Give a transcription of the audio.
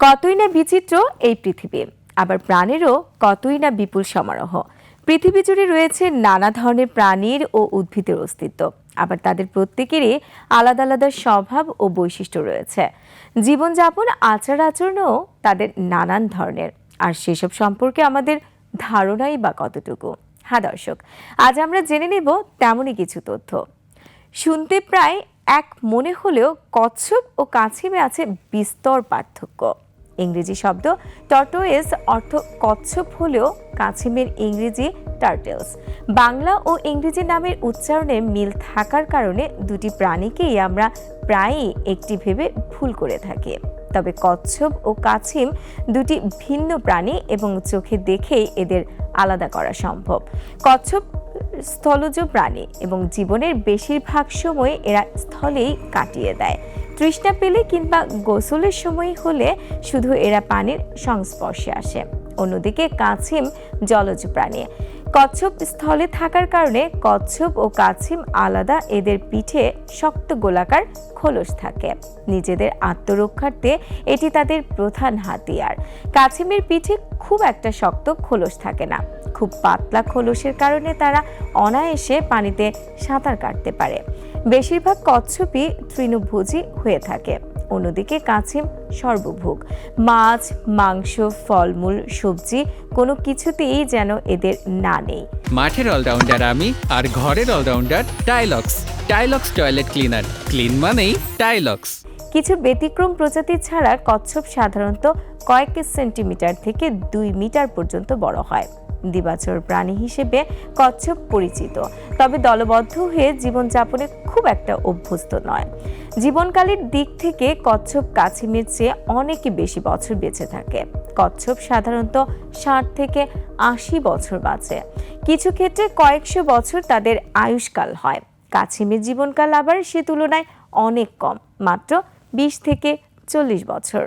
কতই না বিচিত্র এই পৃথিবী। আবার প্রাণেরও কতই না বিপুল সমারোহ। পৃথিবী জুড়ে রয়েছে নানা ধরনের প্রাণীর ও উদ্ভিদের অস্তিত্ব। আবার তাদের প্রত্যেকেরই আলাদা আলাদা স্বভাব ও বৈশিষ্ট্য রয়েছে। জীবনযাপন আচার আচরণও তাদের নানান ধরনের। আর সেসব সম্পর্কে আমাদের ধারণাই বা কতটুকু? হ্যাঁ দর্শক, আজ আমরা জেনে নেব তেমনই কিছু তথ্য। শুনতে প্রায় এক মনে হলেও কচ্ছপ ও কাছিমে আছে বিস্তর পার্থক্য। ইংরেজি শব্দ। টর্টোয়েস অর্থ কচ্ছপ হলেও কাছিমের ইংরেজি টার্টেলস। বাংলা ও ইংরেজি নামের উচ্চারণে মিল থাকার কারণে দুটি প্রাণীকেই আমরা প্রায়ই একটি ভেবে ভুল করে থাকি। তবে কচ্ছপ ও কাছিম দুটি ভিন্ন প্রাণী এবং চোখে দেখেই এদের আলাদা করা সম্ভব। কচ্ছপ স্থলজ প্রাণী এবং জীবনের বেশিরভাগ সময় এরা স্থলেই কাটিয়ে দেয়। তৃষ্ণা পেলে কিংবা গোসলের সময় হলে শুধু এরা পানির সংস্পর্শে আসে। অন্যদিকে কাছিম জলজ প্রাণী। কচ্ছপ স্থলে থাকার কারণে কচ্ছপ ও কাছিম আলাদা এদের পিঠে শক্ত গোলাকার খোলস থাকে। নিজেদের আত্মরক্ষার্থে এটি তাদের প্রধান হাতিয়ার। কাছিমের পিঠে খুব একটা শক্ত খোলস থাকে না। খুব পাতলা খোলসের কারণে তারা অনায়াসে পানিতে সাঁতার কাটতে পারে। বেশিরভাগ কচ্ছপই তৃণভোজী হয়ে থাকে। অন্যদিকে কাছিম সর্বভোগ। মাছ মাংস ফলমূল সবজি কোনো কিছুতেই যেন এদের না নেই। মাঠের অলরাউন্ডার আমি আর ঘরের allrounder Tylox. Tylox toilet cleaner. Clean মানেই টাইলক্স। কিছু ব্যতিক্রম প্রজাতি ছাড়া কচ্ছপ সাধারণত কয়েক সেন্টিমিটার থেকে দুই মিটার পর্যন্ত বড় হয়। দিবাচর প্রাণী হিসেবে কচ্ছপ পরিচিত। তবে দলবদ্ধ হয়ে জীবনযাপনে খুব একটা অভ্যস্ত নয়। জীবনকালের দিক থেকে কচ্ছপ কাছিমের চেয়ে অনেক বেশি বছর বেঁচে থাকে। কচ্ছপ সাধারণত ষাট থেকে আশি বছর বাঁচে। কিছু ক্ষেত্রে কয়েকশো বছর তাদের আয়ুষ্কাল হয়। কাছিমের জীবনকাল আবার সে তুলনায় অনেক কম, মাত্র বিশ থেকে চল্লিশ বছর।